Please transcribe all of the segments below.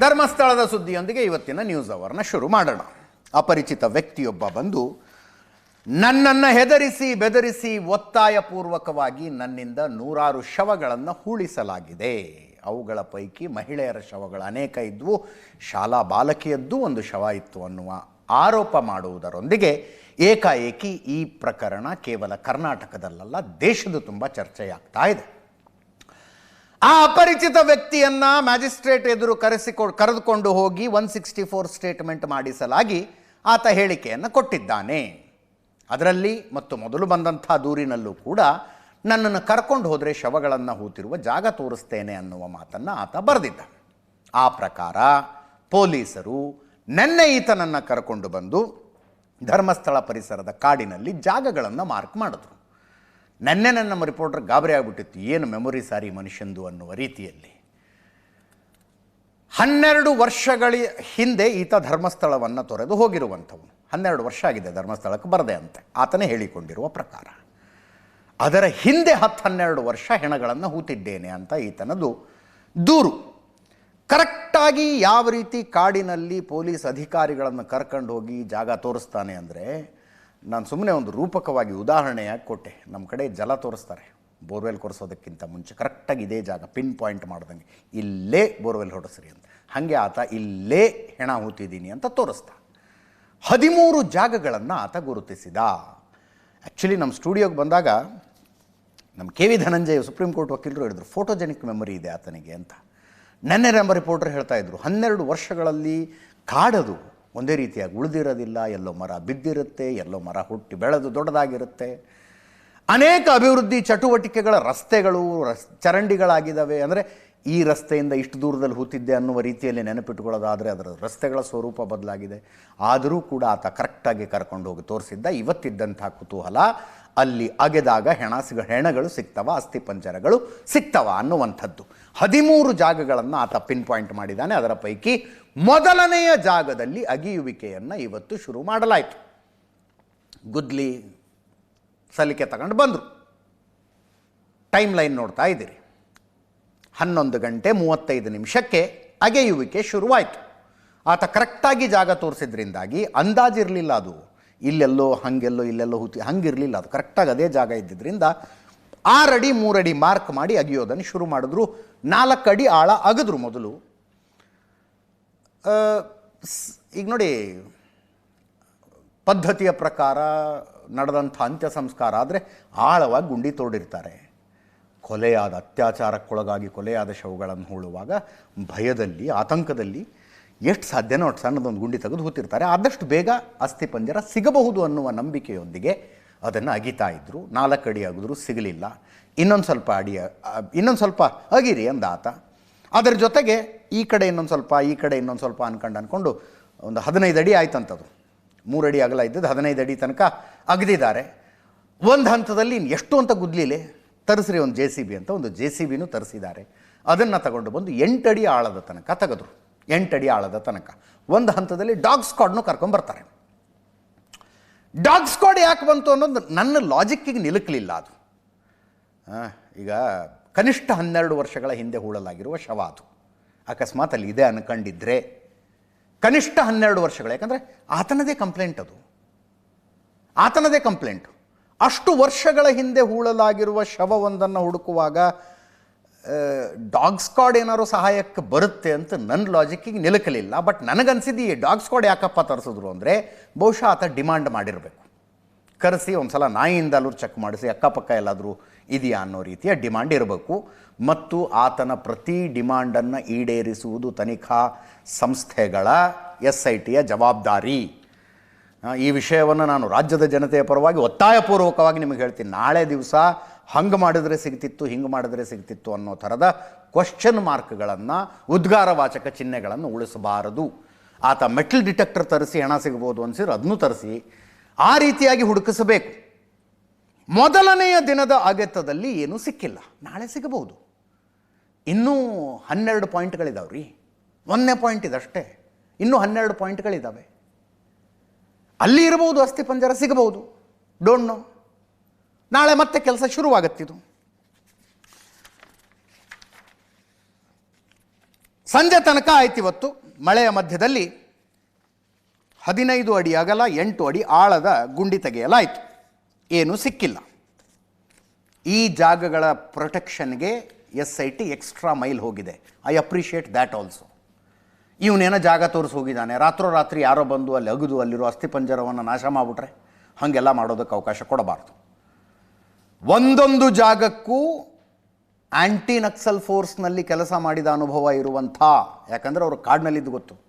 ಧರ್ಮಸ್ಥಳದ ಸುದ್ದಿಯೊಂದಿಗೆ ಇವತ್ತಿನ ನ್ಯೂಸ್ ಅವರ್ನ ಶುರು ಮಾಡೋಣ. ಅಪರಿಚಿತ ವ್ಯಕ್ತಿಯೊಬ್ಬ ಬಂದು, ನನ್ನನ್ನು ಹೆದರಿಸಿ, ಬೆದರಿಸಿ ಒತ್ತಾಯಪೂರ್ವಕವಾಗಿ ನನ್ನಿಂದ ನೂರಾರು ಶವಗಳನ್ನು ಹೂಳಿಸಲಾಗಿದೆ. ಅವುಗಳ ಪೈಕಿ ಮಹಿಳೆಯರ ಶವಗಳು ಅನೇಕ ಇದ್ವು. ಶಾಲಾ ಬಾಲಕಿಯದ್ದು ಒಂದು ಶವ ಇತ್ತು ಅನ್ನುವ ಆರೋಪ ಮಾಡುವುದರೊಂದಿಗೆ ಏಕಾಏಕಿ ಈ ಪ್ರಕರಣ ಕೇವಲ ಕರ್ನಾಟಕದಲ್ಲಲ್ಲ, ದೇಶದ ತುಂಬ ಚರ್ಚೆಯಾಗ್ತಾ ಇದೆ. ಆ ಅಪರಿಚಿತ ವ್ಯಕ್ತಿಯನ್ನ ಮ್ಯಾಜಿಸ್ಟ್ರೇಟ್ ಎದುರು ಕರೆಸಿಕೊ, ಕರೆದುಕೊಂಡು ಹೋಗಿ ಒನ್ ಸಿಕ್ಸ್ಟಿ ಫೋರ್ ಸ್ಟೇಟ್ಮೆಂಟ್ ಮಾಡಿಸಲಾಗಿ ಆತ ಹೇಳಿಕೆಯನ್ನು ಕೊಟ್ಟಿದ್ದಾನೆ. ಅದರಲ್ಲಿ ಮತ್ತು ಮೊದಲು ಬಂದಂಥ ದೂರಿನಲ್ಲೂ ಕೂಡ ನನ್ನನ್ನು ಕರ್ಕೊಂಡು ಹೋದರೆ ಶವಗಳನ್ನು ಹೂತಿರುವ ಜಾಗ ತೋರಿಸ್ತೇನೆ ಅನ್ನುವ ಮಾತನ್ನು ಆತ ಬರೆದಿದ್ದ. ಆ ಪ್ರಕಾರ ಪೊಲೀಸರು ನೆನ್ನೆ ಈತನನ್ನು ಕರ್ಕೊಂಡು ಬಂದು ಧರ್ಮಸ್ಥಳ ಪರಿಸರದ ಕಾಡಿನಲ್ಲಿ ಜಾಗಗಳನ್ನು ಮಾರ್ಕ್ ಮಾಡಿದ್ರು. ನೆನ್ನೆ ನನ್ನ ನಮ್ಮ ರಿಪೋರ್ಟರ್ ಗಾಬರಿ ಆಗಿಬಿಟ್ಟಿತ್ತು. ಏನು ಮೆಮೊರಿ ಸಾರಿ ಮನುಷ್ಯಂದು ಅನ್ನುವ ರೀತಿಯಲ್ಲಿ. ಹನ್ನೆರಡು ವರ್ಷಗಳ ಹಿಂದೆ ಈತ ಧರ್ಮಸ್ಥಳವನ್ನು ತೊರೆದು ಹೋಗಿರುವಂಥವನು. ಹನ್ನೆರಡು ವರ್ಷ ಆಗಿದೆ ಧರ್ಮಸ್ಥಳಕ್ಕೆ ಬರದೆ ಅಂತೆ. ಆತನೇ ಹೇಳಿಕೊಂಡಿರುವ ಪ್ರಕಾರ. ಅದರ ಹಿಂದೆ ಹತ್ತು ಹನ್ನೆರಡು ವರ್ಷ ಹೆಣಗಳನ್ನು ಹೂತಿದ್ದೇನೆ ಅಂತ ಈತನದು ದೂರು. ಕರೆಕ್ಟಾಗಿ ಯಾವ ರೀತಿ ಕಾಡಿನಲ್ಲಿ ಪೊಲೀಸ್ ಅಧಿಕಾರಿಗಳನ್ನು ಕರ್ಕೊಂಡು ಹೋಗಿ ಜಾಗ ತೋರಿಸ್ತಾನೆ ಅಂದರೆ ನಾನು ಸುಮ್ಮನೆ ಒಂದು ರೂಪಕವಾಗಿ ಉದಾಹರಣೆಯಾಗಿ ಕೊಟ್ಟೆ. ನಮ್ಮ ಕಡೆ ಜಲ ತೋರಿಸ್ತಾರೆ. ಬೋರ್ವೆಲ್ ಕೊರೆಸೋದಕ್ಕಿಂತ ಮುಂಚೆ ಕರೆಕ್ಟಾಗಿ ಇದೇ ಜಾಗ ಪಿನ್ ಪಾಯಿಂಟ್ ಮಾಡ್ದಂಗೆ. ಇಲ್ಲೇ ಬೋರ್ವೆಲ್ ಹೊಡೆಸ್ರಿ ಅಂತ. ಹಾಗೆ ಆತ ಇಲ್ಲೇ ಹೆಣ ಹೂತಿದ್ದೀನಿ ಅಂತ ತೋರಿಸ್ದ. ಹದಿಮೂರು ಜಾಗಗಳನ್ನು ಆತ ಗುರುತಿಸಿದ. ಆ್ಯಕ್ಚುಲಿ ನಮ್ಮ ಸ್ಟುಡಿಯೋಗೆ ಬಂದಾಗ ನಮ್ಮ K V Dhananjaya supreme court ವಕೀಲರು ಹೇಳಿದ್ರು ಫೋಟೋಜೆನಿಕ್ ಮೆಮೊರಿ ಇದೆ ಆತನಿಗೆ ಅಂತ. ನೆನ್ನೆ ನಮ್ಮ ರಿಪೋರ್ಟರ್ ಹೇಳ್ತಾ ಇದ್ರು, ಹನ್ನೆರಡು ವರ್ಷಗಳಲ್ಲಿ ಕಾಡದು. ಒಂದೇ ರೀತಿಯಾಗಿ ಉಳಿದಿರೋದಿಲ್ಲ, ಎಲ್ಲೋ ಮರ ಬಿದ್ದಿರುತ್ತೆ, ಎಲ್ಲೋ ಮರ ಹುಟ್ಟಿ ಬೆಳೆದು ದೊಡ್ಡದಾಗಿರುತ್ತೆ. ಅನೇಕ ಅಭಿವೃದ್ಧಿ ಚಟುವಟಿಕೆಗಳ ರಸ್ತೆಗಳು, ರಸ್, ಚರಂಡಿಗಳಾಗಿದ್ದಾವೆ. ಅಂದರೆ ಈ ರಸ್ತೆಯಿಂದ ಇಷ್ಟು ದೂರದಲ್ಲಿ ಹೂತಿದ್ದೆ ಅನ್ನುವ ರೀತಿಯಲ್ಲಿ ನೆನಪಿಟ್ಕೊಳ್ಳೋದಾದರೆ ಅದರ ರಸ್ತೆಗಳ ಸ್ವರೂಪ ಬದಲಾಗಿದೆ. ಆದರೂ ಕೂಡ ಆತ ಕರೆಕ್ಟಾಗಿ ಕರ್ಕೊಂಡು ಹೋಗಿ ತೋರಿಸಿದ್ದ ಇವತ್ತಿದ್ದಂಥ ಕುತೂಹಲ, ಅಲ್ಲಿ ಅಗೆದಾಗ ಹೆಣ ಸಿಗ, ಹೆಣಗಳು ಸಿಗ್ತವ ಅಸ್ಥಿಪಂಜರಗಳು ಸಿಗ್ತವ ಅನ್ನುವಂಥದ್ದು. ಹದಿಮೂರು ಜಾಗಗಳನ್ನು ಆತ ಪಿನ್ ಪಾಯಿಂಟ್ ಮಾಡಿದ್ದಾನೆ. ಅದರ ಪೈಕಿ ಮೊದಲನೆಯ ಜಾಗದಲ್ಲಿ ಅಗಿಯುವಿಕೆಯನ್ನು ಇವತ್ತು ಶುರು ಮಾಡಲಾಯಿತು. ಗುದ್ಲಿ, ಸಲಿಕೆ ತಗೊಂಡು ಬಂದರು. ಟೈಮ್ ಲೈನ್ ನೋಡ್ತಾ ಇದ್ದೀರಿ. ಹನ್ನೊಂದು ಗಂಟೆ ಮೂವತ್ತೈದು ನಿಮಿಷಕ್ಕೆ ಅಗೆಯುವಿಕೆ ಶುರುವಾಯಿತು. ಆತ ಕರೆಕ್ಟಾಗಿ ಜಾಗ ತೋರಿಸಿದ್ರಿಂದಾಗಿ ಅಂದಾಜಿರಲಿಲ್ಲ ಅದು. ಇಲ್ಲೆಲ್ಲೋ, ಹಾಗೆಲ್ಲೋ, ಇಲ್ಲೆಲ್ಲೋ ಹೂತಿ, ಹಂಗಿರಲಿಲ್ಲ ಅದು. ಕರೆಕ್ಟಾಗಿ ಅದೇ ಜಾಗ ಇದ್ದಿದ್ದರಿಂದ ಆರಡಿ, ಮೂರಡಿ ಮಾರ್ಕ್ ಮಾಡಿ ಅಗಿಯೋದನ್ನು ಶುರು ಮಾಡಿದ್ರು. ನಾಲ್ಕು ಅಡಿ ಆಳ ಅಗದ್ರು ಮೊದಲು. ಈಗ ನೋಡಿ, ಪದ್ಧತಿಯ ಪ್ರಕಾರ ನಡೆದಂಥ ಅಂತ್ಯ ಸಂಸ್ಕಾರ ಆದರೆ ಆಳವಾಗಿ ಗುಂಡಿ ತೋಡಿರ್ತಾರೆ. ಕೊಲೆಯಾದ ಅತ್ಯಾಚಾರಕ್ಕೊಳಗಾಗಿ ಕೊಲೆಯಾದ ಶವಗಳನ್ನು ಹೂಳುವಾಗ ಭಯದಲ್ಲಿ, ಆತಂಕದಲ್ಲಿ ಎಷ್ಟು ಸಾಧ್ಯನೋ ಅಷ್ಟು ಸಣ್ಣದೊಂದು ಗುಂಡಿ ತೆಗೆದು ಹೂತಿರ್ತಾರೆ. ಆದಷ್ಟು ಬೇಗ ಅಸ್ಥಿಪಂಜರ ಸಿಗಬಹುದು ಅನ್ನುವ ನಂಬಿಕೆಯೊಂದಿಗೆ ಅದನ್ನು ಅಗಿತಾ ಇದ್ದರು ನಾಲ್ಕು ಅಡಿ ಅಗಿದ್ರು, ಸಿಗಲಿಲ್ಲ. ಇನ್ನೊಂದು ಸ್ವಲ್ಪ ಅಡಿ ಇನ್ನೊಂದು ಸ್ವಲ್ಪ ಅಗಿರಿ ಅಂದ ಆತ. ಅದರ ಜೊತೆಗೆ ಈ ಕಡೆ ಇನ್ನೊಂದು ಸ್ವಲ್ಪ, ಈ ಕಡೆ ಇನ್ನೊಂದು ಸ್ವಲ್ಪ ಅನ್ಕೊಂಡು ಅಂದ್ಕೊಂಡು ಒಂದು ಹದಿನೈದು ಅಡಿ ಆಯ್ತಂಥದ್ದು ಮೂರು ಅಡಿ ಅಗಲ ಇದ್ದದ್ದು ಹದಿನೈದು ಅಡಿ ತನಕ ಅಗದಿದ್ದಾರೆ. ಒಂದು ಹಂತದಲ್ಲಿ ಎಷ್ಟು ಅಂತ ಗುದ್ಲಿಲೆ? ತರಿಸ್ರಿ ಒಂದು ಜೆ ಸಿ ಬಿ ಅಂತ ಒಂದು ಜೆ ಸಿ ಬಿನೂ ತರಿಸಿದ್ದಾರೆ. ಅದನ್ನು ತಗೊಂಡು ಬಂದು ಎಂಟಡಿ ಆಳದ ತನಕ ತೆಗೆದ್ರು. ಎಂಟಡಿ ಆಳದ ತನಕ. ಒಂದು ಹಂತದಲ್ಲಿ ಡಾಗ್ ಸ್ಕ್ವಾಡ್ನು ಕರ್ಕೊಂಬರ್ತಾರೆ ಡಾಗ್ ಸ್ಕ್ವಾಡ್ ಯಾಕೆ ಬಂತು ಅನ್ನೋದು ನನ್ನ ಲಾಜಿಕ್ಕಿಗೆ ನಿಲುಕಲಿಲ್ಲ ಅದು. ಈಗ ಕನಿಷ್ಠ ಹನ್ನೆರಡು ವರ್ಷಗಳ ಹಿಂದೆ ಹೂಳಲಾಗಿರುವ ಶವ ಅದು. ಅಕಸ್ಮಾತ್ ಅಲ್ಲಿ ಇದೆ ಅನ್ಕೊಂಡಿದ್ರೆ ಕನಿಷ್ಠ ಹನ್ನೆರಡು ವರ್ಷಗಳು, ಯಾಕಂದರೆ ಆತನದೇ ಕಂಪ್ಲೇಂಟ್ ಅದು. ಆತನದೇ ಕಂಪ್ಲೇಂಟು. ಅಷ್ಟು ವರ್ಷಗಳ ಹಿಂದೆ ಹೂಳಲಾಗಿರುವ ಶವವೊಂದನ್ನು ಹುಡುಕುವಾಗ ಡಾಗ್ ಸ್ಕ್ವಾಡ್ ಏನಾದ್ರು ಸಹಾಯಕ್ಕೆ ಬರುತ್ತೆ ಅಂತ ನನ್ನ ಲಾಜಿಕ್ಕಿಗೆ ನಿಲುಕಲಿಲ್ಲ. ಬಟ್ ನನಗನ್ಸಿದ್ದು ಈ ಡಾಗ್ ಸ್ಕ್ವಾಡ್ ಯಾಕಪ್ಪ ತರಿಸಿದ್ರು ಅಂದರೆ ಬಹುಶಃ ಆತ ಡಿಮಾಂಡ್ ಮಾಡಿರಬೇಕು. ಕರೆಸಿ ಒಂದು ಸಲ ನಾಯಿಯಿಂದಲೂ ಚೆಕ್ ಮಾಡಿಸಿ, ಅಕ್ಕಪಕ್ಕ ಎಲ್ಲಾದರೂ ಇದೆಯಾ ಅನ್ನೋ ರೀತಿಯ ಡಿಮಾಂಡ್ ಇರಬೇಕು. ಮತ್ತು ಆತನ ಪ್ರತಿ ಡಿಮಾಂಡನ್ನು ಈಡೇರಿಸುವುದು ತನಿಖಾ ಸಂಸ್ಥೆಗಳ ಎಸ್ ಐ ಟಿಯ ಜವಾಬ್ದಾರಿ ಈ ವಿಷಯವನ್ನು ನಾನು ರಾಜ್ಯದ ಜನತೆಯ ಪರವಾಗಿ ಒತ್ತಾಯಪೂರ್ವಕವಾಗಿ ನಿಮಗೆ ಹೇಳ್ತೀನಿ. ನಾಳೆ ದಿವಸ ಹಂಗೆ ಮಾಡಿದರೆ ಸಿಗ್ತಿತ್ತು, ಹಿಂಗೆ ಮಾಡಿದರೆ ಸಿಗ್ತಿತ್ತು ಅನ್ನೋ ಥರದ ಕ್ವಶನ್ ಮಾರ್ಕ್ಗಳನ್ನು ಉದ್ಗಾರವಾಚಕ ಚಿಹ್ನೆಗಳನ್ನು ಉಳಿಸಬಾರದು. ಆತ ಮೆಟಲ್ ಡಿಟೆಕ್ಟರ್ ತರಿಸಿ ಹಣ ಸಿಗ್ಬೋದು ಅನಿಸಿದ್ರೆ ಅದನ್ನು ತರಿಸಿ. ಆ ರೀತಿಯಾಗಿ ಹುಡುಕಿಸಬೇಕು. ಮೊದಲನೆಯ ದಿನದ ಅಗತ್ಯದಲ್ಲಿ ಏನೂ ಸಿಕ್ಕಿಲ್ಲ. ನಾಳೆ ಸಿಗಬಹುದು. ಇನ್ನೂ ಹನ್ನೆರಡು ಪಾಯಿಂಟ್ಗಳಿದಾವೆ ರೀ ಒಂದನೇ ಪಾಯಿಂಟ್ ಇದಷ್ಟೇ. ಇನ್ನೂ ಹನ್ನೆರಡು ಪಾಯಿಂಟ್ಗಳಿದ್ದಾವೆ ಅಲ್ಲಿ ಇರಬಹುದು ಅಸ್ಥಿಪಂಜರ ಸಿಗಬಹುದು. ಡೋಂಟ್ ನೋ ನಾಳೆ ಮತ್ತೆ ಕೆಲಸ ಶುರುವಾಗತ್ತಿದು ಸಂಜೆ ತನಕ ಆಯ್ತು ಇವತ್ತು ಮಳೆಯ ಮಧ್ಯದಲ್ಲಿ ಹದಿನೈದು ಅಡಿ ಅಗಲ, ಎಂಟು ಅಡಿ ಆಳದ ಗುಂಡಿ ತೆಗೆಯಲಾಯಿತು. ಏನೂ ಸಿಕ್ಕಿಲ್ಲ. ಈ ಜಾಗಗಳ ಪ್ರೊಟೆಕ್ಷನ್ಗೆ S I T extra mile ಹೋಗಿದೆ. I appreciate that also. ಇವನೇನೋ ಜಾಗ ತೋರಿಸಿ ಹೋಗಿದ್ದಾನೆ. ರಾತ್ರೋರಾತ್ರಿ ಯಾರೋ ಬಂದು ಅಲ್ಲಿ ಅಗದು, ಅಲ್ಲಿರೋ ಅಸ್ಥಿಪಂಜರವನ್ನು ನಾಶ ಮಾಡಿಬಿಟ್ರೆ ಹಾಗೆಲ್ಲ ಮಾಡೋದಕ್ಕೆ ಅವಕಾಶ ಕೊಡಬಾರ್ದು. ಒಂದೊಂದು ಜಾಗಕ್ಕೂ ಆ್ಯಂಟಿ ನಕ್ಸಲ್ ಫೋರ್ಸ್ನಲ್ಲಿ ಕೆಲಸ ಮಾಡಿದ ಅನುಭವ ಇರುವಂಥ, ಯಾಕಂದರೆ ಅವರು ಕಾಡಿನಲ್ಲಿದ್ದು ಗೊತ್ತು.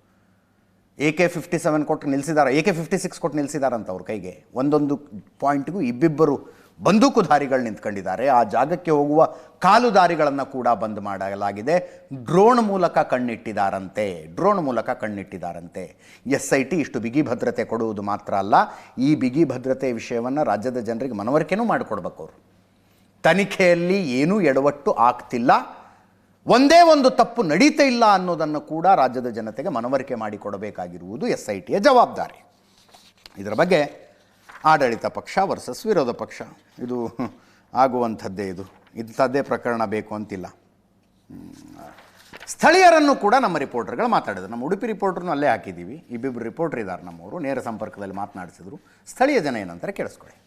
ಎ ಕೆ ಫಿಫ್ಟಿ ಸೆವೆನ್ ಕೊಟ್ಟು ನಿಲ್ಲಿಸಿದ್ದಾರೆ ಎ ಕೆ ಫಿಫ್ಟಿ ಸಿಕ್ಸ್ ಕೊಟ್ಟು ನಿಲ್ಲಿಸಿದಾರಂತ ಅವ್ರ ಕೈಗೆ. ಒಂದೊಂದು ಪಾಯಿಂಟ್ಗೂ ಇಬ್ಬಿಬ್ಬರು ಬಂದೂಕುಧಾರಿಗಳು ನಿಂತ್ಕೊಂಡಿದ್ದಾರೆ. ಆ ಜಾಗಕ್ಕೆ ಹೋಗುವ ಕಾಲುದಾರಿಗಳನ್ನು ಕೂಡ ಬಂದ್ ಮಾಡಲಾಗಿದೆ. ಡ್ರೋನ್ ಮೂಲಕ ಕಣ್ಣಿಟ್ಟಿದಾರಂತೆ. ಡ್ರೋನ್ ಮೂಲಕ ಕಣ್ಣಿಟ್ಟಿದಾರಂತೆ. ಎಸ್ ಐ ಟಿ ಇಷ್ಟು ಬಿಗಿ ಭದ್ರತೆ ಕೊಡುವುದು ಮಾತ್ರ ಅಲ್ಲ, ಈ ಬಿಗಿ ಭದ್ರತೆ ವಿಷಯವನ್ನು ರಾಜ್ಯದ ಜನರಿಗೆ ಮನವರಿಕೆನೂ ಮಾಡಿಕೊಡ್ಬೇಕು ಅವರು. ತನಿಖೆಯಲ್ಲಿ ಏನೂ ಎಡವಟ್ಟು ಆಗ್ತಿಲ್ಲ. ಒಂದೇ ಒಂದು ತಪ್ಪು ನಡೀತಾ ಇಲ್ಲ ಅನ್ನೋದನ್ನು ಕೂಡ ರಾಜ್ಯದ ಜನತೆಗೆ ಮನವರಿಕೆ ಮಾಡಿಕೊಡಬೇಕಾಗಿರುವುದು ಎಸ್ ಐ ಟಿಯ ಜವಾಬ್ದಾರಿ. ಇದರ ಬಗ್ಗೆ ಆಡಳಿತ ಪಕ್ಷ ವರ್ಸಸ್ ವಿರೋಧ ಪಕ್ಷ. ಇದು ಆಗುವಂಥದ್ದೇ ಇದು. ಇಂಥದ್ದೇ ಪ್ರಕರಣ ಬೇಕು ಅಂತಿಲ್ಲ. ಸ್ಥಳೀಯರನ್ನು ಕೂಡ ನಮ್ಮ ರಿಪೋರ್ಟರ್ಗಳು ಮಾತಾಡಿದ್ರು. ನಮ್ಮ ಉಡುಪಿ ರಿಪೋರ್ಟ್ರನ್ನು ಅಲ್ಲೇ ಹಾಕಿದ್ದೀವಿ. ಇಬ್ಬಿಬ್ಬರು ರಿಪೋರ್ಟರ್ ಇದ್ದಾರೆ ನಮ್ಮವರು. ನೇರ ಸಂಪರ್ಕದಲ್ಲಿ ಮಾತನಾಡಿಸಿದ್ರು. ಸ್ಥಳೀಯ ಜನ ಏನಂತಾರೆ ಕೇಳಿಸ್ಕೊಳ್ಳಿ.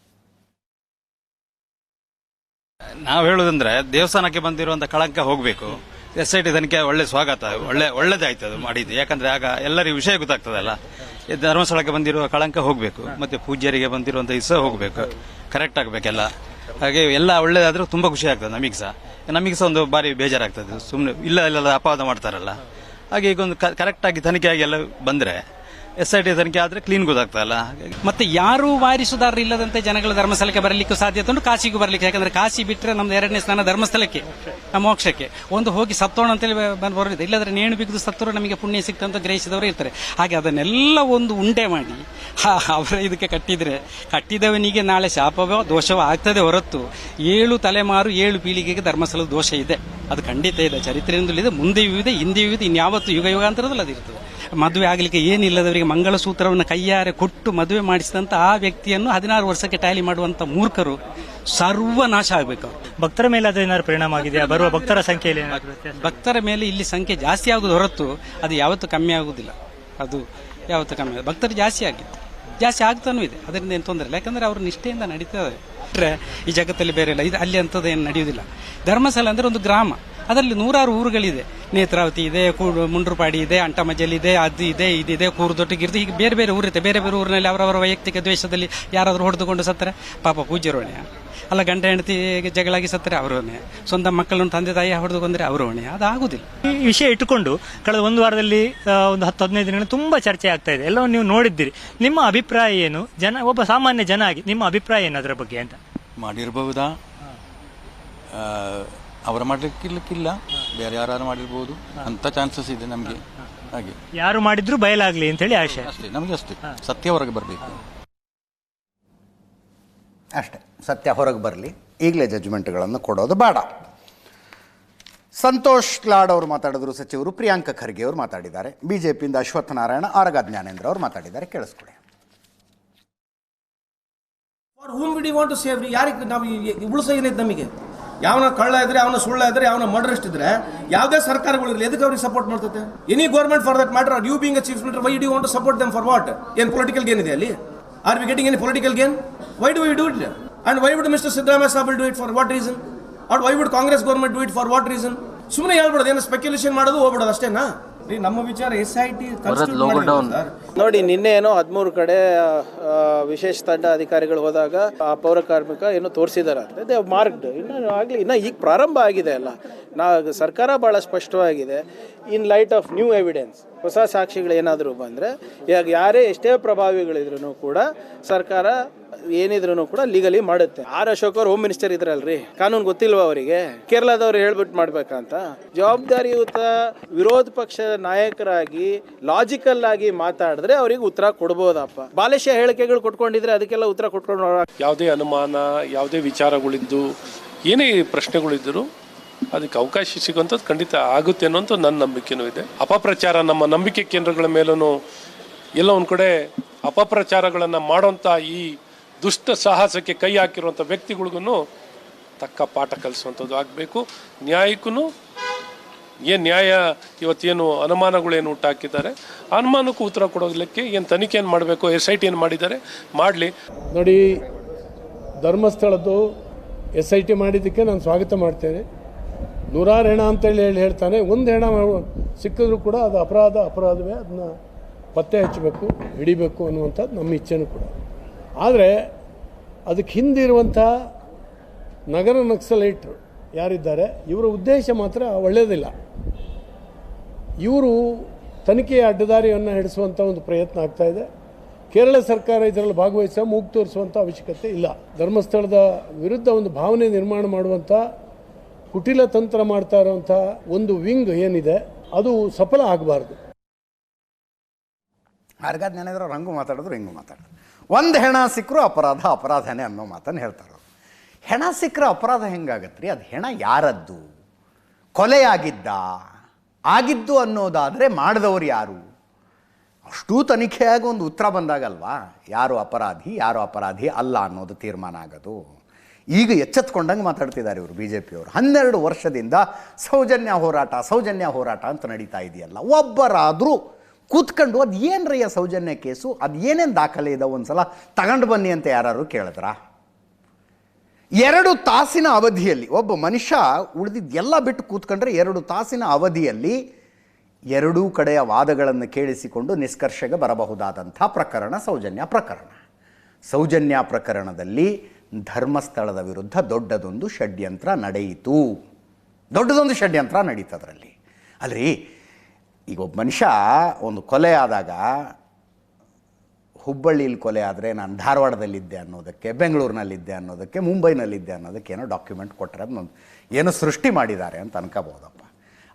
ನಾವು ಹೇಳೋದಂದ್ರೆ ದೇವಸ್ಥಾನಕ್ಕೆ ಬಂದಿರುವಂಥ ಕಳಂಕ ಹೋಗಬೇಕು. ಎಸ್ ಐ ಟಿ ತನಿಖೆ ಒಳ್ಳೆ ಸ್ವಾಗತ, ಒಳ್ಳೆ ಒಳ್ಳೇದಾಯ್ತು ಅದು ಮಾಡಿದ್ದು. ಯಾಕಂದ್ರೆ ಆಗ ಎಲ್ಲರಿಗೂ ವಿಷಯ ಗೊತ್ತಾಗ್ತದಲ್ಲ. ಈ ಧರ್ಮಸ್ಥಳಕ್ಕೆ ಬಂದಿರುವ ಕಳಂಕ ಹೋಗಬೇಕು, ಮತ್ತೆ ಪೂಜ್ಯರಿಗೆ ಬಂದಿರುವಂತ ಇಸ ಹೋಗಬೇಕು ಕರೆಕ್ಟ್ ಆಗಬೇಕೆಲ್ಲ ಹಾಗೆ ಎಲ್ಲ ಒಳ್ಳೇದಾದ್ರೂ ತುಂಬಾ ಖುಷಿ ಆಗ್ತದೆ ನಮಗೆ ಸಹ. ನಮಗೆ ಸಹ ಒಂದು ಬಾರಿ ಬೇಜಾರಾಗ್ತದೆ. ಸುಮ್ಮನೆ ಇಲ್ಲ ಇಲ್ಲ ಅಪವಾದ ಮಾಡ್ತಾರಲ್ಲ. ಹಾಗೆ ಈಗ ಒಂದು ಕರೆಕ್ಟ್ ಆಗಿ ತನಿಖೆ ಆಗಿ ಎಲ್ಲ ಬಂದ್ರೆ ಎಸ್ ಐ ಟಿ ತನಿಖೆ ಆದ್ರೆ ಕ್ಲೀನ್ ಗೊತ್ತಾಗ್ತಾ ಇಲ್ಲ ಮತ್ತೆ ಯಾರು ವಾರಿಸುದಾರರು ಇಲ್ಲದಂತೆ ಜನಗಳು ಧರ್ಮಸ್ಥಳಕ್ಕೆ ಬರಲಿಕ್ಕೂ ಸಾಧ್ಯತೆ ಉಂಟು ಕಾಶಿಗೂ ಬರಲಿಕ್ಕೆ, ಯಾಕಂದ್ರೆ ಕಾಶಿ ಬಿಟ್ಟರೆ ನಮ್ದು ಎರಡನೇ ಸ್ಥಾನ ಧರ್ಮಸ್ಥಳಕ್ಕೆ, ನಮ್ಮ ಮೋಕ್ಷಕ್ಕೆ. ಒಂದು ಹೋಗಿ ಸತ್ತೋಣ ಅಂತೇಳಿ ಬರೋದಿದೆ ಇಲ್ಲದ್ರೆ ನೇಣು ಬಿಗಿದು ಸತ್ತರು ನಮಗೆ ಪುಣ್ಯ ಸಿಕ್ತಂತ ಗ್ರಹಿಸಿದವರು ಇರ್ತಾರೆ. ಹಾಗೆ ಅದನ್ನೆಲ್ಲ ಒಂದು ಉಂಡೆ ಮಾಡಿ ಅವರ ಇದಕ್ಕೆ ಕಟ್ಟಿದ್ರೆ, ಕಟ್ಟಿದವನಿಗೆ ನಾಳೆ ಶಾಪವೋ ದೋಷವೋ ಆಗ್ತದೆ ಹೊರತು ಏಳು ತಲೆಮಾರು ಏಳು ಪೀಳಿಗೆಗೆ ಧರ್ಮಸ್ಥಳದ ದೋಷ ಇದೆ. ಅದು ಖಂಡಿತ ಇದೆ. ಚರಿತ್ರೆಯಿಂದಲೂ ಇದೆ, ಮುಂದೆಯೂ ಇದೆ, ಹಿಂದೆಯೂ ಇದೆ, ಇನ್ಯಾವತ್ತು ಯುಗ ಯುಗಾಂತರದಲ್ಲಿ ಅದು ಇರ್ತದೆ ಮದುವೆ ಆಗಲಿಕ್ಕೆ ಏನಿಲ್ಲದವರಿಗೆ ಮಂಗಳಸೂತ್ರವನ್ನು ಕೈಯಾರೆ ಕೊಟ್ಟು ಮದುವೆ ಮಾಡಿಸಿದಂತ ಆ ವ್ಯಕ್ತಿಯನ್ನು ಹದಿನಾರು ವರ್ಷಕ್ಕೆ ಟ್ಯಾಲಿ ಮಾಡುವಂತ ಮೂರ್ಖರು ಸರ್ವನಾಶ ಆಗಬೇಕು. ಭಕ್ತರ ಮೇಲೆ ಅದು ಏನಾದ್ರು ಪರಿಣಾಮ ಆಗಿದೆಯಾ? ಬರುವ ಭಕ್ತರ ಸಂಖ್ಯೆಯಲ್ಲಿ ಭಕ್ತರ ಮೇಲೆ ಇಲ್ಲಿ ಸಂಖ್ಯೆ ಜಾಸ್ತಿ ಆಗುದು ಹೊರತು ಅದು ಯಾವತ್ತು ಕಮ್ಮಿ ಆಗುವುದಿಲ್ಲ ಅದು ಯಾವತ್ತು ಕಮ್ಮಿ. ಭಕ್ತರು ಜಾಸ್ತಿ ಆಗಿತ್ತು ಜಾಸ್ತಿ ಆಗ್ತಾನೂ ಇದೆ. ಅದರಿಂದ ಏನು ತೊಂದರೆ ಇಲ್ಲ. ಯಾಕಂದರೆ ಅವರು ನಿಷ್ಠೆಯಿಂದ ನಡೀತಾರೆ ಬಿಟ್ಟರೆ ಈ ಜಗತ್ತಲ್ಲಿ ಬೇರೆ ಇಲ್ಲ. ಇದು ಅಲ್ಲಿ ಅಂಥದ್ದು ಏನು ನಡೆಯುವುದಿಲ್ಲ ಧರ್ಮಸ್ಥಳ ಅಂದ್ರೆ ಒಂದು ಗ್ರಾಮ. ಅದರಲ್ಲಿ ನೂರಾರು ಊರುಗಳಿದೆ. ನೇತ್ರಾವತಿ ಇದೆ ಮುಂಡ್ರಪಾಡಿ ಮುಂಡ್ರುಪಾಡಿ ಇದೆ ಅಂಟಮಜಲ್ ಇದೆ ಅದು ಇದೆ ಇದಿದೆ ಕೂರುದೊಟ್ಟಿಗಿರ್ದು ಹೀಗೆ ಬೇರೆ ಬೇರೆ ಊರಿದೆ ಬೇರೆ ಬೇರೆ ಊರಿನಲ್ಲಿ ಅವರವರ ವೈಯಕ್ತಿಕ ದ್ವೇಷದಲ್ಲಿ ಯಾರಾದರೂ ಹೊಡೆದುಕೊಂಡು ಸತ್ತರೆ? ಪಾಪ ಪೂಜ್ಯರೋಣೆ ಅಲ್ಲ ಗಂಡ ಹೆಂಡತಿ ಜಗಳಾಗಿ ಸತ್ತರೆ? ಅವರು ಹೊಣೆ ಸ್ವಂತ ಮಕ್ಕಳನ್ನು ತಂದೆ ತಾಯಿ ಹೊಡೆದುಕೊಂಡ್ರೆ ಅವರು ಹೊಣೆ ಅದು ಆಗುದಿಲ್ಲ ಈ ವಿಷಯ ಇಟ್ಟುಕೊಂಡು ಕಳೆದ ಒಂದು ವಾರದಲ್ಲಿ ಒಂದು ಹತ್ತು ಹದಿನೈದು ದಿನಗಳು ತುಂಬಾ ಚರ್ಚೆ ಆಗ್ತಾ ಇದೆ. ಎಲ್ಲವನ್ನು ನೀವು ನೋಡಿದ್ದೀರಿ. ನಿಮ್ಮ ಅಭಿಪ್ರಾಯ ಏನು? ಜನ ಒಬ್ಬ ಸಾಮಾನ್ಯ ಜನ ಆಗಿ ನಿಮ್ಮ ಅಭಿಪ್ರಾಯ ಏನು ಅದರ ಬಗ್ಗೆ ಅಂತ? ಮಾಡಿರಬಹುದಾ? ಆ, ಅವರ ಮಾಡಲಿಕ್ಕಿಲ್ಲಕ್ಕಿಲ್ಲ ಬೇರೆ ಯಾರು ಮಾಡಿರ್ಬೋದು. ಅಂತ ಚಾನ್ಸಸ್ ಇದೆ ನಮಗೆ. ಹಾಗೆ. ಯಾರು ಮಾಡಿದ್ರು ಬಯಲಾಗ್ಲಿ ಅಂತ ಹೇಳಿ ಆಶೆ. ಅಷ್ಟೇ ನಮಗೆ ಅಷ್ಟೇ. ಸತ್ಯ ಹೊರಗೆ ಬರಬೇಕು. ಅಷ್ಟೇ ಸತ್ಯ ಹೊರಗೆ ಬರಲಿ. ಈಗಲೇ ಜಜ್ಮೆಂಟ್ಗಳನ್ನು ಕೊಡೋದು ಬೇಡ. ಸಂತೋಷ್ ಲಾಡ್ ಅವರು ಮಾತಾಡಿದ್ರು ಸಚಿವರು ಪ್ರಿಯಾಂಕ ಖರ್ಗೆ ಅವರು ಮಾತಾಡಿದ್ದಾರೆ. ಬಿಜೆಪಿಯಿಂದ ಜೆ ಪಿಯಿಂದ ಅಶ್ವತ್ಥ ನಾರಾಯಣ ಆರಗ ಜ್ಞಾನೇಂದ್ರ ಅವರು ಮಾತಾಡಿದ್ದಾರೆ. ಕೇಳಿಸ್ಕೊಳ್ಳಿ. For whom we want to save ಯಾರಿಗೆ ನಾವು ಉಳಿಸ ಏನಿದೆ ನಮಗೆ? ಯಾವನ ಕಳ್ಳ ಇದ್ರೆ ಅವನ ಸುಳ್ಳ ಇದ್ರೆ ಅವನ ಮರ್ಡರಿಸ್ಟ್ ಇದ್ರೆ ಯಾವುದೇ ಸರ್ಕಾರಗಳಿರಲಿ ಎದಕ್ಕೆ ಅವ್ರಿಗೆ ಸಪೋರ್ಟ್ ಮಾಡ್ತದೆ any government for that matter you being chief minister why the want to support them for what ಏನ್ ಪೊಲಿಟಿಕಲ್ ಗೇನ್ ಇದೆ ಅಲ್ಲಿ? Are we getting any political gain why do we do it and why would mister Siddaramaiah saab do it for what reason or why would Congress government do it for what reason ಸುಮ್ಮನೆ ಹೇಳ್ಬಿಡೋದು ಏನು speculation ಮಾಡೋದು ಹೋಗ್ಬಿಡೋದು ಅಷ್ಟೇನಾ? ರೀ ನಮ್ಮ ವಿಚಾರ S I T ನೋಡಿ, ನಿನ್ನೆ ಏನೋ ಹದಿಮೂರು ಕಡೆ ವಿಶೇಷ ತಂಡ ಅಧಿಕಾರಿಗಳು ಹೋದಾಗ ಆ ಪೌರ ಕಾರ್ಮಿಕ ಏನೋ ತೋರಿಸಿದಾರೆ ದೇ ಮಾರ್ಕ್ಡ್ ಇನ್ನು ಆಗಲಿ, ಇನ್ನೂ ಈಗ ಪ್ರಾರಂಭ ಆಗಿದೆ ಅಲ್ಲ. ನಾ, ಸರ್ಕಾರ ಭಾಳ ಸ್ಪಷ್ಟವಾಗಿದೆ. In light of new evidence ಹೊಸ ಸಾಕ್ಷಿಗಳು ಏನಾದರೂ ಬಂದರೆ ಈಗ ಯಾರೇ ಎಷ್ಟೇ ಪ್ರಭಾವಿಗಳಿದ್ರು ಕೂಡ ಸರ್ಕಾರ ಏನಿದ್ರು ಕೂಡ ಲೀಗಲಿ ಮಾಡುತ್ತೆ. ಆರ್ ಅಶೋಕ್ ಅವ್ರು ಹೋಮ್ ಮಿನಿಸ್ಟರ್ ಇದ್ರಲ್ರಿ. ಕಾನೂನು ಗೊತ್ತಿಲ್ವಾ ಅವರಿಗೆ? ಕೇರಳದವ್ರು ಹೇಳ್ಬಿಟ್ಟು ಮಾಡ್ಬೇಕಂತ. ಜವಾಬ್ದಾರಿಯುತ ವಿರೋಧ ಪಕ್ಷದ ನಾಯಕರಾಗಿ ಲಾಜಿಕಲ್ ಆಗಿ ಮಾತಾಡಿದ್ರೆ ಅವ್ರಿಗೆ ಉತ್ತರ ಕೊಡ್ಬೋದಪ್ಪ. ಬಾಲೇಶ ಹೇಳಿಕೆಗಳು ಕೊಟ್ಕೊಂಡಿದ್ರೆ ಅದಕ್ಕೆಲ್ಲ ಉತ್ತರ ಕೊಟ್ಕೊಂಡು ಯಾವುದೇ ಅನುಮಾನ, ಯಾವುದೇ ವಿಚಾರಗಳಿದ್ದು, ಏನೇ ಪ್ರಶ್ನೆಗಳಿದ್ದರೂ ಅದಕ್ಕೆ ಅವಕಾಶ ಸಿಗುವಂಥದ್ದು ಖಂಡಿತ ಆಗುತ್ತೆ ಅನ್ನೋಂಥ ನನ್ನ ನಂಬಿಕೆನೂ ಇದೆ. ಅಪಪ್ರಚಾರ, ನಮ್ಮ ನಂಬಿಕೆ ಕೇಂದ್ರಗಳ ಮೇಲೂ ಎಲ್ಲ ಒಂದು ಕಡೆ ಅಪಪ್ರಚಾರಗಳನ್ನು ಮಾಡೋಂಥ ಈ ದುಷ್ಟ ಸಾಹಸಕ್ಕೆ ಕೈ ಹಾಕಿರುವಂಥ ವ್ಯಕ್ತಿಗಳಿಗೂ ತಕ್ಕ ಪಾಠ ಕಲಿಸುವಂಥದ್ದು ಆಗಬೇಕು. ನ್ಯಾಯಕ್ಕೂ ಏನು ನ್ಯಾಯ ಇವತ್ತೇನು ಅನುಮಾನಗಳೇನು ಹುಟ್ಟಾಕಿದ್ದಾರೆ? ಆ ಅನುಮಾನಕ್ಕೂ ಉತ್ತರ ಕೊಡೋದಕ್ಕೆ ಏನು ತನಿಖೆ ಏನು ಮಾಡಬೇಕು? ಎಸ್ ಐ ಟಿ ಏನು ಮಾಡಿದ್ದಾರೆ? ಮಾಡಲಿ. ನೋಡಿ, ಧರ್ಮಸ್ಥಳದ್ದು ಎಸ್ ಐ ಟಿ ಮಾಡಿದ್ದಕ್ಕೆ ನಾನು ಸ್ವಾಗತ ಮಾಡ್ತೇನೆ. ನೂರಾರು ಹೆಣ ಅಂತೇಳಿ ಹೇಳಿ ಹೇಳ್ತಾನೆ. ಒಂದು ಹೆಣ ಸಿಕ್ಕಿದ್ರು ಕೂಡ ಅದು ಅಪರಾಧ, ಅಪರಾಧವೇ. ಅದನ್ನ ಪತ್ತೆ ಹಚ್ಚಬೇಕು, ಹಿಡಿಬೇಕು ಅನ್ನುವಂಥದ್ದು ನಮ್ಮ ಇಚ್ಛೆನೂ ಕೂಡ. ಆದರೆ, ಅದಕ್ಕೆ ಹಿಂದಿರುವಂಥ ನಗರ ನಕ್ಸಲೈಟ್ರು ಯಾರಿದ್ದಾರೆ, ಇವರ ಉದ್ದೇಶ ಮಾತ್ರ ಒಳ್ಳೆಯದಿಲ್ಲ ಇವರು ತನಿಖೆಯ ಅಡ್ಡದಾರಿಯನ್ನು ಹಿಡಿಸುವಂಥ ಒಂದು ಪ್ರಯತ್ನ ಆಗ್ತಾ ಇದೆ. ಕೇರಳ ಸರ್ಕಾರ ಇದರಲ್ಲಿ ಭಾಗವಹಿಸ ಮೂಗು ತೋರಿಸುವಂಥ ಅವಶ್ಯಕತೆ ಇಲ್ಲ. ಧರ್ಮಸ್ಥಳದ ವಿರುದ್ಧ ಒಂದು ಭಾವನೆ ನಿರ್ಮಾಣ ಮಾಡುವಂಥ ಕುಟಿಲ ತಂತ್ರ ಮಾಡ್ತಾ ಇರುವಂಥ ಒಂದು ವಿಂಗ್ ಏನಿದೆ, ಅದು ಸಫಲ ಆಗಬಾರ್ದು. ಹಾಗಾದ ನೆನೆದ್ರೆ ರಂಗು ಮಾತಾಡಿದ್ರು ಹಿಂಗೂ ಮಾತಾಡಿದ್ರು ಒಂದು ಹೆಣ ಸಿಕ್ಕರು ಅಪರಾಧ, ಅಪರಾಧನೇ ಅನ್ನೋ ಮಾತನ್ನು ಹೇಳ್ತಾರೆ. ಹೆಣ ಸಿಕ್ಕರೆ ಅಪರಾಧ ಹೆಂಗಾಗತ್ತೆ ರೀ ಅದು ಹೆಣ ಯಾರದ್ದು? ಕೊಲೆಯಾಗಿದ್ದ? ಆಗಿದ್ದು ಅನ್ನೋದಾದರೆ ಮಾಡಿದವರು ಯಾರು? ಅಷ್ಟೂ ತನಿಖೆಯಾಗಿ ಒಂದು ಉತ್ತರ ಬಂದಾಗಲ್ವಾ? ಯಾರು ಅಪರಾಧಿ ಯಾರು ಅಪರಾಧಿ ಅಲ್ಲ ಅನ್ನೋದು ತೀರ್ಮಾನ ಆಗೋದು. ಈಗ ಎಚ್ಚೆತ್ಕೊಂಡಂಗೆ ಮಾತಾಡ್ತಿದ್ದಾರೆ ಇವರು ಬಿ ಜೆ ಪಿಯವರು ಹನ್ನೆರಡು ವರ್ಷದಿಂದ ಸೌಜನ್ಯ ಹೋರಾಟ ಸೌಜನ್ಯ ಹೋರಾಟ ಅಂತ ನಡೀತಾ ಇದೆಯಲ್ಲ. ಒಬ್ಬರಾದರೂ ಕೂತ್ಕೊಂಡು ಅದು ಏನ್ರಯ್ಯ ಸೌಜನ್ಯ ಕೇಸು? ಅದು ಏನೇನು ದಾಖಲೆ ಇದಾವೆ ಒಂದ್ಸಲ? ತಗೊಂಡು ಬನ್ನಿ ಅಂತ ಯಾರಾದರೂ ಕೇಳಿದ್ರಾ? ಎರಡು ತಾಸಿನ ಅವಧಿಯಲ್ಲಿ ಒಬ್ಬ ಮನುಷ್ಯ ಉಳಿದಿದ್ದೆಲ್ಲ ಬಿಟ್ಟು ಕೂತ್ಕೊಂಡ್ರೆ ಎರಡು ತಾಸಿನ ಅವಧಿಯಲ್ಲಿ ಎರಡೂ ಕಡೆಯ ವಾದಗಳನ್ನು ಕೇಳಿಸಿಕೊಂಡು ನಿಷ್ಕರ್ಷೆಗೆ ಬರಬಹುದಾದಂಥ ಪ್ರಕರಣ, ಸೌಜನ್ಯ ಪ್ರಕರಣ. ಸೌಜನ್ಯ ಪ್ರಕರಣದಲ್ಲಿ ಧರ್ಮಸ್ಥಳದ ವಿರುದ್ಧ ದೊಡ್ಡದೊಂದು ಷಡ್ಯಂತ್ರ ನಡೆಯಿತು. ದೊಡ್ಡದೊಂದು ಷಡ್ಯಂತ್ರ ನಡೀತದ್ರಲ್ಲಿ. ಅಲ್ರಿ, ಈಗ ಒಬ್ಬ ಮನುಷ್ಯ ಒಂದು ಕೊಲೆ ಆದಾಗ ಹುಬ್ಬಳ್ಳಿಲಿ ಕೊಲೆ ಆದರೆ ನಾನು ಧಾರವಾಡದಲ್ಲಿದ್ದೆ ಅನ್ನೋದಕ್ಕೆ, ಬೆಂಗಳೂರಿನಲ್ಲಿದ್ದೆ ಅನ್ನೋದಕ್ಕೆ, ಮುಂಬೈನಲ್ಲಿದ್ದೆ ಅನ್ನೋದಕ್ಕೆ ಏನೋ ಡಾಕ್ಯುಮೆಂಟ್ ಕೊಟ್ಟರೆ ಅದನ್ನೊಂದು ಏನೋ ಸೃಷ್ಟಿ ಮಾಡಿದ್ದಾರೆ ಅಂತ ಅನ್ಕೋಬೋದಪ್ಪ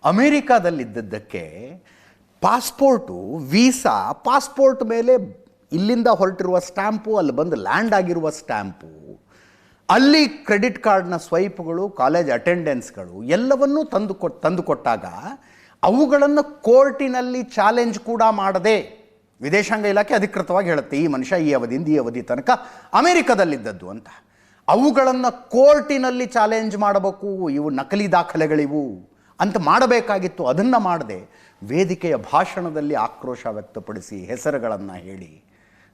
ಅಮೇರಿಕಾದಲ್ಲಿದ್ದದ್ದಕ್ಕೆ ಪಾಸ್ಪೋರ್ಟು ವೀಸಾ ಪಾಸ್ಪೋರ್ಟ್ ಮೇಲೆ ಇಲ್ಲಿಂದ ಹೊರಟಿರುವ ಸ್ಟ್ಯಾಂಪು ಅಲ್ಲಿ ಬಂದು ಲ್ಯಾಂಡ್ ಆಗಿರುವ ಸ್ಟ್ಯಾಂಪು ಅಲ್ಲಿ ಕ್ರೆಡಿಟ್ ಕಾರ್ಡ್ನ ಸ್ವೈಪ್ಗಳು ಕಾಲೇಜ್ ಅಟೆಂಡೆನ್ಸ್ಗಳು ಎಲ್ಲವನ್ನೂ ತಂದು ಕೊ ತಂದು ಕೊಟ್ಟಾಗ ಅವುಗಳನ್ನು ಕೋರ್ಟಿನಲ್ಲಿ ಚಾಲೆಂಜ್ ಕೂಡ ಮಾಡದೆ ವಿದೇಶಾಂಗ ಇಲಾಖೆ ಅಧಿಕೃತವಾಗಿ ಹೇಳುತ್ತೆ, ಈ ಮನುಷ್ಯ ಈ ಅವಧಿಯಿಂದ ಈ ಅವಧಿ ತನಕ ಅಮೆರಿಕದಲ್ಲಿದ್ದದ್ದು ಅಂತ. ಅವುಗಳನ್ನು ಕೋರ್ಟಿನಲ್ಲಿ ಚಾಲೆಂಜ್ ಮಾಡಬೇಕು, ಇವು ನಕಲಿ ದಾಖಲೆಗಳಿವು ಅಂತ ಮಾಡಬೇಕಾಗಿತ್ತು, ಅದನ್ನು ಮಾಡದೆ ವೇದಿಕೆಯ ಭಾಷಣದಲ್ಲಿ ಆಕ್ರೋಶ ವ್ಯಕ್ತಪಡಿಸಿ ಹೆಸರುಗಳನ್ನು ಹೇಳಿ,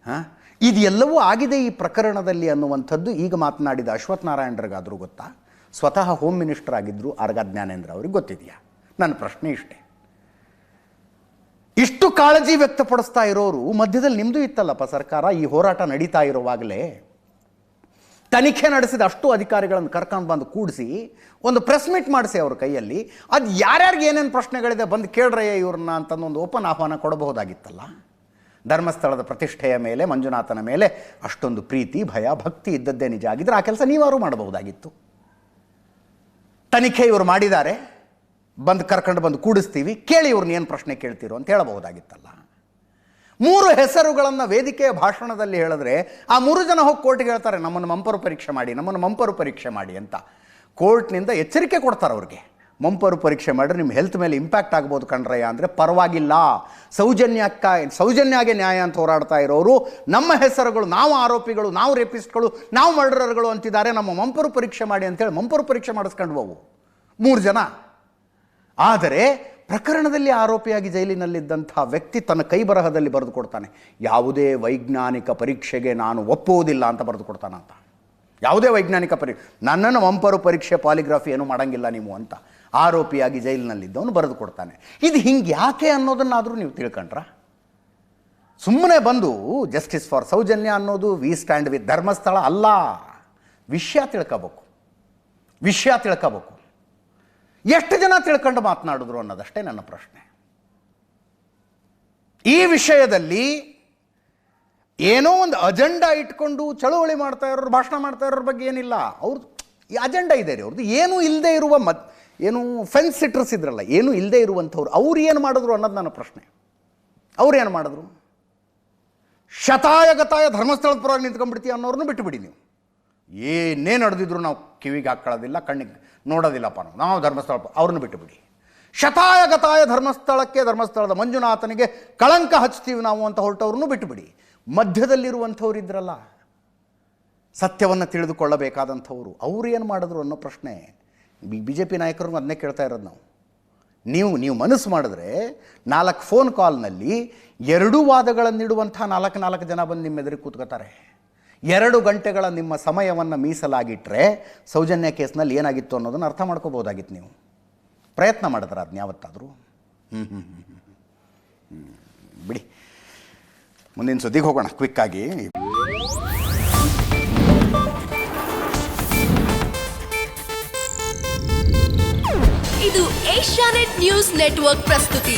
ಹಾಂ? ಇದೆಲ್ಲವೂ ಆಗಿದೆ ಈ ಪ್ರಕರಣದಲ್ಲಿ ಅನ್ನುವಂಥದ್ದು, ಈಗ ಮಾತನಾಡಿದ ಅಶ್ವಥ್ ನಾರಾಯಣರಿಗಾದರೂ ಗೊತ್ತಾ? ಸ್ವತಃ ಹೋಮ್ ಮಿನಿಸ್ಟರ್ ಆಗಿದ್ದರು ಅರ್ಗ ಜ್ಞಾನೇಂದ್ರ ಅವ್ರಿಗೆ ಗೊತ್ತಿದೆಯಾ? ನನ್ನ ಪ್ರಶ್ನೆ ಇಷ್ಟೇ. ಇಷ್ಟು ಕಾಳಜಿ ವ್ಯಕ್ತಪಡಿಸ್ತಾ ಇರೋರು ಮಧ್ಯದಲ್ಲಿ ನಿಮ್ಮದು ಇತ್ತಲ್ಲಪ್ಪ ಸರ್ಕಾರ? ಈ ಹೋರಾಟ ನಡೀತಾ ಇರುವಾಗಲೇ ತನಿಖೆ ನಡೆಸಿದ ಅಷ್ಟು ಅಧಿಕಾರಿಗಳನ್ನು ಕರ್ಕೊಂಡು ಬಂದು ಕೂಡಿಸಿ ಒಂದು ಪ್ರೆಸ್ ಮೀಟ್ ಮಾಡಿಸಿ ಅವ್ರ ಕೈಯಲ್ಲಿ. ಅದು ಯಾರ್ಯಾರಿಗೆ ಏನೇನು ಪ್ರಶ್ನೆಗಳಿದೆ ಬಂದು ಕೇಳ್ರಯ್ಯ ಇವ್ರನ್ನ ಅಂತಂದು ಒಂದು ಓಪನ್ ಆಹ್ವಾನ ಕೊಡಬಹುದಾಗಿತ್ತಲ್ಲ? ಧರ್ಮಸ್ಥಳದ ಪ್ರತಿಷ್ಠೆಯ ಮೇಲೆ, ಮಂಜುನಾಥನ ಮೇಲೆ ಅಷ್ಟೊಂದು ಪ್ರೀತಿ, ಭಯ, ಭಕ್ತಿ ಇದ್ದದ್ದೇ ನಿಜ ಆಗಿದ್ರೆ ಆ ಕೆಲಸ ನೀವಾರು ಮಾಡಬಹುದಾಗಿತ್ತು. ತನಿಖೆ ಇವರು ಮಾಡಿದ್ದಾರೆ. ಬಂದು ಕರ್ಕೊಂಡು ಬಂದು ಕೂಡಿಸ್ತೀವಿ, ಕೇಳಿ ಇವ್ರನ್ನ ಏನು ಪ್ರಶ್ನೆ ಕೇಳ್ತೀರೋ ಅಂತ ಹೇಳಬಹುದಾಗಿತ್ತಲ್ಲ. ಮೂರು ಹೆಸರುಗಳನ್ನು ವೇದಿಕೆಯ ಭಾಷಣದಲ್ಲಿ ಹೇಳಿದ್ರೆ ಆ ಮೂರು ಜನ ಹೋಗಿ ಕೋರ್ಟ್ಗೆ ಹೇಳ್ತಾರೆ, ನಮ್ಮನ್ನು ಮಂಪರು ಪರೀಕ್ಷೆ ಮಾಡಿ, ನಮ್ಮನ್ನು ಮಂಪರು ಪರೀಕ್ಷೆ ಮಾಡಿ ಅಂತ. ಕೋರ್ಟ್ನಿಂದ ಎಚ್ಚರಿಕೆ ಕೊಡ್ತಾರೆ ಅವ್ರಿಗೆ. ಮಂಪರು ಪರೀಕ್ಷೆ ಮಾಡಿದ್ರೆ ನಿಮ್ಮ ಹೆಲ್ತ್ ಮೇಲೆ ಇಂಪ್ಯಾಕ್ಟ್ ಆಗ್ಬೋದು ಕಣ್ರಯ್ಯ ಅಂದರೆ, ಪರವಾಗಿಲ್ಲ. ಸೌಜನ್ಯಕ್ಕ, ಸೌಜನ್ಯಾಗೆ ನ್ಯಾಯ ಅಂತ ಹೋರಾಡ್ತಾ ಇರೋರು, ನಮ್ಮ ಹೆಸರುಗಳು, ನಾವು ಆರೋಪಿಗಳು, ನಾವು ರೇಪಿಸ್ಟ್ಗಳು, ನಾವು ಮರ್ಡರರ್ಗಳು ಅಂತಿದ್ದಾರೆ, ನಮ್ಮ ಮಂಪರು ಪರೀಕ್ಷೆ ಮಾಡಿ ಅಂತೇಳಿ ಮಂಪರು ಪರೀಕ್ಷೆ ಮಾಡಿಸ್ಕೊಂಡು ಮೂರು ಜನ. ಆದರೆ ಪ್ರಕರಣದಲ್ಲಿ ಆರೋಪಿಯಾಗಿ ಜೈಲಿನಲ್ಲಿದ್ದಂಥ ವ್ಯಕ್ತಿ ತನ್ನ ಕೈ ಬರಹದಲ್ಲಿ ಬರೆದು ಕೊಡ್ತಾನೆ. ಯಾವುದೇ ವೈಜ್ಞಾನಿಕ ಪರೀಕ್ಷೆಗೆ ನಾನು ಒಪ್ಪುವುದಿಲ್ಲ ಅಂತ ಬರೆದು ಕೊಡ್ತಾನಂತ ಯಾವುದೇ ವೈಜ್ಞಾನಿಕ ಪರೀಕ್ಷೆ ನನ್ನನ್ನು ಮಂಪರು ಪರೀಕ್ಷೆ ಪಾಲಿಗ್ರಾಫಿ ಏನು ಮಾಡಂಗಿಲ್ಲ ನೀವು ಅಂತ ಆರೋಪಿಯಾಗಿ ಜೈಲಿನಲ್ಲಿದ್ದವನು ಬರೆದು ಕೊಡ್ತಾನೆ. ಇದು ಹಿಂಗೆ ಯಾಕೆ ಅನ್ನೋದನ್ನಾದರೂ ನೀವು ತಿಳ್ಕೊಂಡ್ರ? ಸುಮ್ಮನೆ ಬಂದು ಜಸ್ಟಿಸ್ ಫಾರ್ ಸೌಜನ್ಯ ಅನ್ನೋದು ವಿ ಸ್ಟ್ಯಾಂಡ್ ವಿತ್ ಧರ್ಮಸ್ಥಳ ಅಲ್ಲ. ವಿಷಯ ತಿಳ್ಕೋಬೇಕು. ವಿಷಯ ತಿಳ್ಕೋಬೇಕು. ಎಷ್ಟು ಜನ ತಿಳ್ಕೊಂಡು ಮಾತನಾಡಿದ್ರು ಅನ್ನೋದಷ್ಟೇ ನನ್ನ ಪ್ರಶ್ನೆ. ಈ ವಿಷಯದಲ್ಲಿ ಏನೋ ಒಂದು ಅಜೆಂಡಾ ಇಟ್ಕೊಂಡು ಚಳುವಳಿ ಮಾಡ್ತಾ ಇರೋರು, ಭಾಷಣ ಮಾಡ್ತಾ ಇರೋರ ಬಗ್ಗೆ ಏನಿಲ್ಲ. ಅವ್ರದ್ದು ಈ ಅಜೆಂಡಾ ಇದೆ ರೀ ಅವ್ರದ್ದು ಏನೂ ಇಲ್ಲದೆ ಇರುವ ಮತ್, ಏನು ಫೆನ್ಸ್ ಸಿಟ್ರಸ್ ಇದ್ರಲ್ಲ ಏನೂ ಇಲ್ಲದೆ ಇರುವಂಥವ್ರು, ಅವ್ರು ಏನು ಮಾಡಿದ್ರು ಅನ್ನೋದು ನನ್ನ ಪ್ರಶ್ನೆ. ಅವ್ರು ಏನು ಮಾಡಿದ್ರು? ಶತಾಯಗತಾಯ ಧರ್ಮಸ್ಥಳದ ಪರವಾಗಿ ನಿಂತ್ಕೊಂಡ್ಬಿಡ್ತೀವಿ ಅನ್ನೋರನ್ನು ಬಿಟ್ಟುಬಿಡಿ ನೀವು. ಏನೇ ನಡೆದಿದ್ರು ನಾವು ಕಿವಿಗೆ ಹಾಕೊಳ್ಳೋದಿಲ್ಲ, ಕಣ್ಣಿಗೆ ನೋಡೋದಿಲ್ಲಪ್ಪ ನಾವು. ನಾವು ಧರ್ಮಸ್ಥಳ ಅವ್ರನ್ನ ಬಿಟ್ಟುಬಿಡಿ ಶತಾಯಗತಾಯ ಧರ್ಮಸ್ಥಳಕ್ಕೆ, ಧರ್ಮಸ್ಥಳದ ಮಂಜುನಾಥನಿಗೆ ಕಳಂಕ ಹಚ್ತೀವಿ ನಾವು ಅಂತ ಹೊರಟವ್ರನ್ನೂ ಬಿಟ್ಟುಬಿಡಿ ಮಧ್ಯದಲ್ಲಿರುವಂಥವ್ರು ಇದ್ರಲ್ಲ, ಸತ್ಯವನ್ನು ತಿಳಿದುಕೊಳ್ಳಬೇಕಾದಂಥವ್ರು, ಅವ್ರು ಏನು ಮಾಡಿದ್ರು ಅನ್ನೋ ಪ್ರಶ್ನೆ ಬಿ ಜೆ ಪಿ ನಾಯಕರು ಅದನ್ನೇ ಕೇಳ್ತಾ ಇರೋದು ನಾವು. ನೀವು ನೀವು ಮನಸ್ಸು ಮಾಡಿದ್ರೆ ನಾಲ್ಕು ಫೋನ್ ಕಾಲ್ನಲ್ಲಿ ಎರಡೂ ವಾದಗಳನ್ನಿಡುವಂಥ ನಾಲ್ಕು ನಾಲ್ಕು ಜನ ಬಂದು ನಿಮ್ಮ ಎದುರಿಗೆ ಕೂತ್ಕೋತಾರೆ. ಎರಡು ಗಂಟೆಗಳ ನಿಮ್ಮ ಸಮಯವನ್ನು ಮೀಸಲಾಗಿಟ್ಟರೆ ಸೌಜನ್ಯ ಕೇಸ್ನಲ್ಲಿ ಏನಾಗಿತ್ತು ಅನ್ನೋದನ್ನು ಅರ್ಥ ಮಾಡ್ಕೋಬೋದಾಗಿತ್ತು ನೀವು. ಪ್ರಯತ್ನ ಮಾಡಿದ್ರೆ ಅದನ್ನ ಯಾವತ್ತಾದರೂ? ಹ್ಞೂ ಹ್ಞೂ ಬಿಡಿ. ಮುಂದಿನ ಸುದ್ದಿಗೆ ಹೋಗೋಣ ಕ್ವಿಕ್ಕಾಗಿ ಇದು ಏಷ್ಯಾನೆಟ್ ನ್ಯೂಸ್ ನೆಟ್ವರ್ಕ್ ಪ್ರಸ್ತುತಿ.